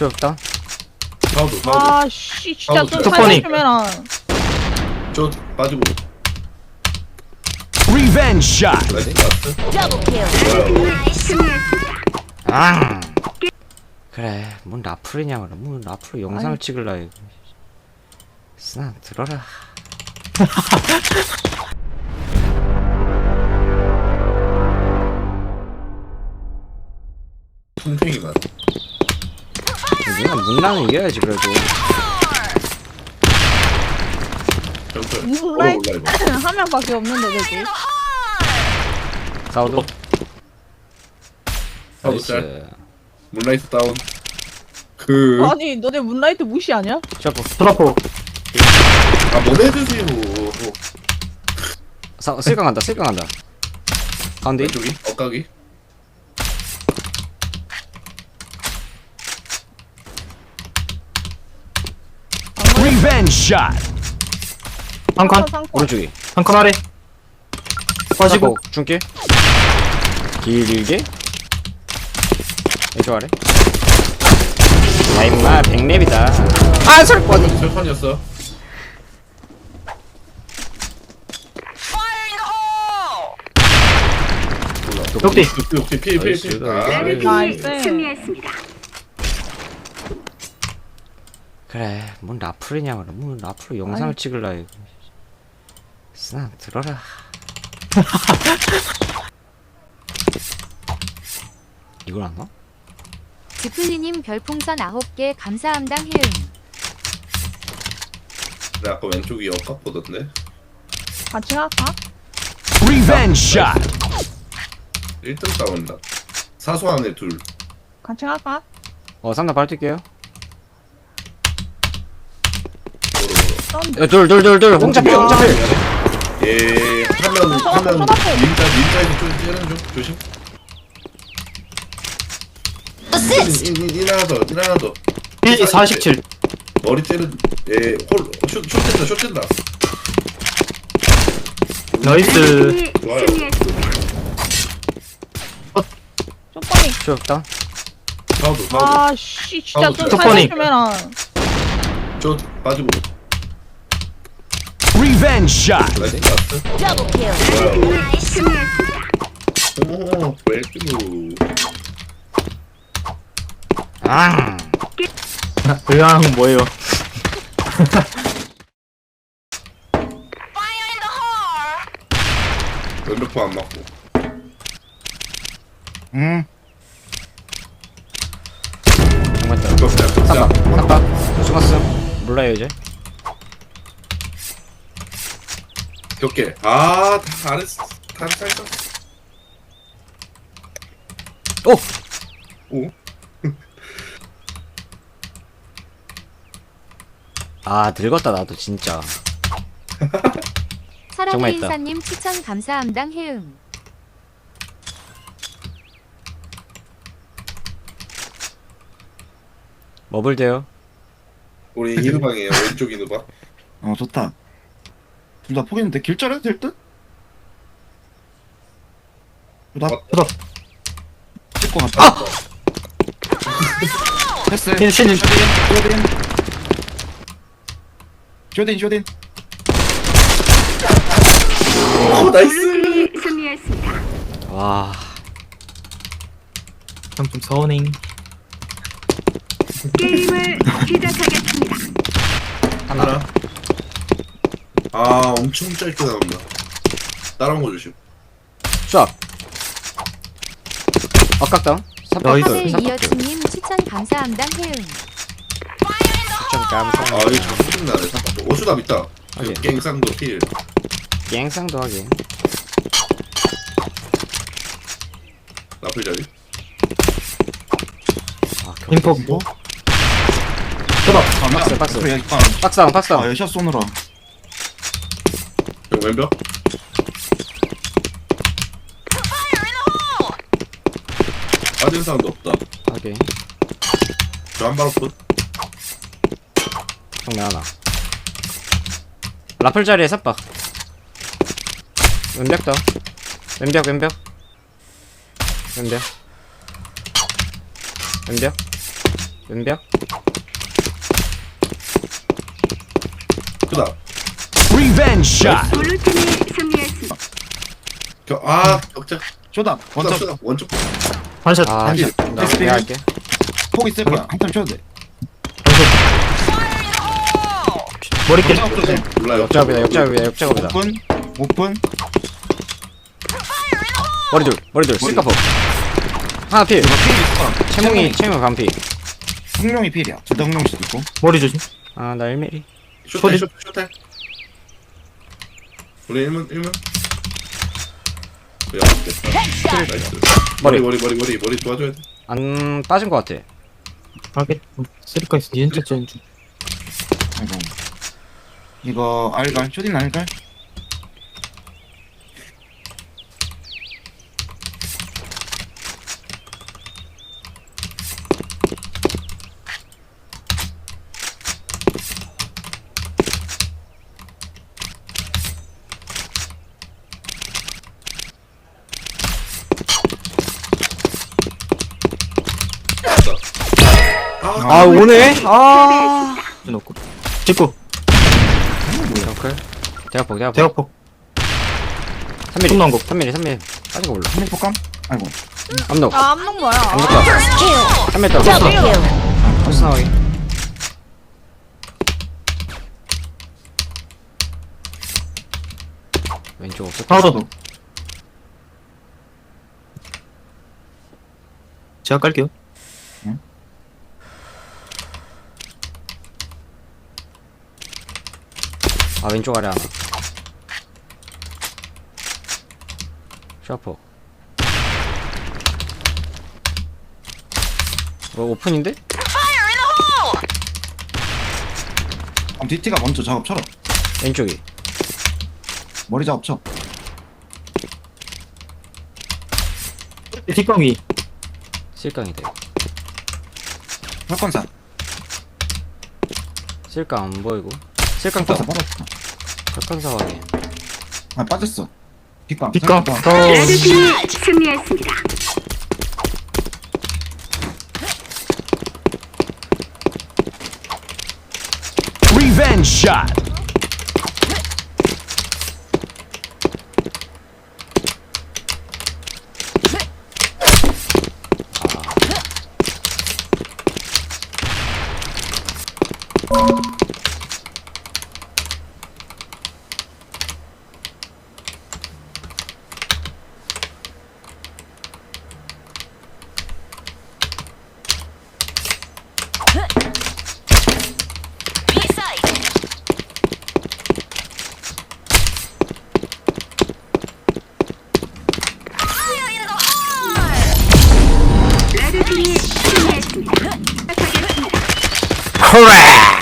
쇼다. 사우드 사우드 아씨 진짜 아우, 좀 토퍼니. 살려주면 저 빠지고. Revenge shot. 라스트. Double kill. 아. 그래 뭔 라플이냐 그래. 뭔 라플 영상을 찍을라 이거. 스나 들어라. 풍뎅이만 누나 문랑은 이겨야지 그래도. 점프 문라이- 올라 이거 한 명밖에 없는데 사우드 사우드. 짤 나이스. 문라이트 다운. 그 아니 너네 문라이트 무시 아니야? 셔프. 드라포. 아, 보내주세요. 사 쓸강 간다 쓸강 간다. 가운데. 왼쪽이? 엇각이? Revenge shot. 한칸 상권 오른쪽이. 한 칸 아래. 빠지고. 고 중길. 길게. 왼쪽 아래. 야 임마 백랩이다. 아 설뻔 철판이었어. 역대. 역대, 피해, 피해. 나이스. 아, 나이스 그래 뭔 라플이냐 그래 뭔 라플 영상을 아니. 찍을라 이거 스나 들어라 이걸 안 와? 지플리님 별풍선 9개 감사함당 해음. 근데 아까 왼쪽이 엇각 보던데? 같이 할까? Revenge shot. 1등 싸운다. 사소한 애 둘. 같이 할까? 어 삼단 바로 뛸게요 모로, 모로. 썬 둘둘 둘 둘 홍차필 아, 홍차필 예, 하면, 저- 하면. 닌자, 닌자에서 좀 찌는 중. 조심. 인, 인, 인 하나 더, 인 하나 더. 1 47 머리 찌른, 예, 홀, 슛, 슛 뛴다, 슛 뛴다. 나이스 좋아요. 쪽번이 쇼다 사우드, 사우드. 아씨 진짜 아우, 좀 토퍼니. 살려주면 저, 빠지고. Revenge shot. 나이스, 라스트. Double kill. 오, 웰큐. 아 의왕 뭐예요 왼벽포 안 맞고. 음. 정말 왼벽 그냥 삼박 자, 삼박 죽었음 몰라요 이제 몇 개? 아, 다 잘했어. 다 잘했어. 오! 오? 아 늙었다 나도 진짜 정말 사랑의 있다. 인사님 추천 감사함당 해음. 뭐블 돼요? 우리 이누방이에요. 왼쪽 이누방. 어 좋다 둘다 포기했는데 길자리 될 듯? 나 맞다. 찍고 갔다. 패스 신 신님 쇼딘 쇼딘 쇼딘 오, 나이스. 와. 좀 서운해. 하나. 아, 엄청 짧게 나온다. 따라온 거 조심. 샷 아깝다 나이스. 하늘 이어치님 추천 감사함당 해음. 좀 아, 감사 이거 정신 나네. 잠깐만. 오수답 있다. 오케이. 갱상도 필. 갱상도 하게 라플 자리. 아 인포 뭐? 쳐다 아 박스, 박스. 아, 박상 박상 아 여샷 쏘느라 형 왼벽. 빠진 사운드 없다. 오케이 저한 발 오픈. 정면 하나 라플 자리에 삽박 왼벽 더 왼벽 왼벽 왼벽 왼벽 왼벽 크다. Revenge shot. 겨, 아, 격자. 쇼다. 원점, 원점 원점. 반샷 아. 나, 나 엑스피리. 내가 할게 폭 있을 거야. 한탄 쳐도 돼. 돼. 몰라요. 역작업이다 역작업이다 역작업이다 오픈. 오픈. 머리둘 머리둘 쓸까포 하나 필. 채몽이 채몽이 반피 흥룡이 필이야. 둘다 흥룡 수도 있고. 머리 조심 아나 1mm 쇼탈, 쇼탈, 쇼탈. 우리 1문, 1문. 야, 됐다. 나이스. 머리. 머리, 머리, 머리, 머리, 머리 도와줘야 돼. 안 빠진 것 같아 있어 진짜 쩐 중. 아이고. 이거 알갈. 쇼딘 알갈. 아 오네 아. 놓고. 찍고. 대학폭 대학폭. 대각폭. 3mm 홈런 거. 3mm 3mm 빠진 거 몰라. 한입 폭감. 아이고. 암록. 아 암록 뭐야? 암록 다 3mm 따 버스 나가기 왼쪽 없어. 파우더도. 제가 깔게요 아 왼쪽 아래 하나 샤퍼 뭐 오픈인데? 그럼 DT가 먼저 작업 쳐라. 왼쪽이 머리 작업 쳐. 뒷광이 실강이다 혈관사. 실강 안 보이고 실강 떠 혈관사 빠졌어. 혈관 상황이 아 빠졌어. 뒷광 혈관사. 어 Revenge shot. 그 래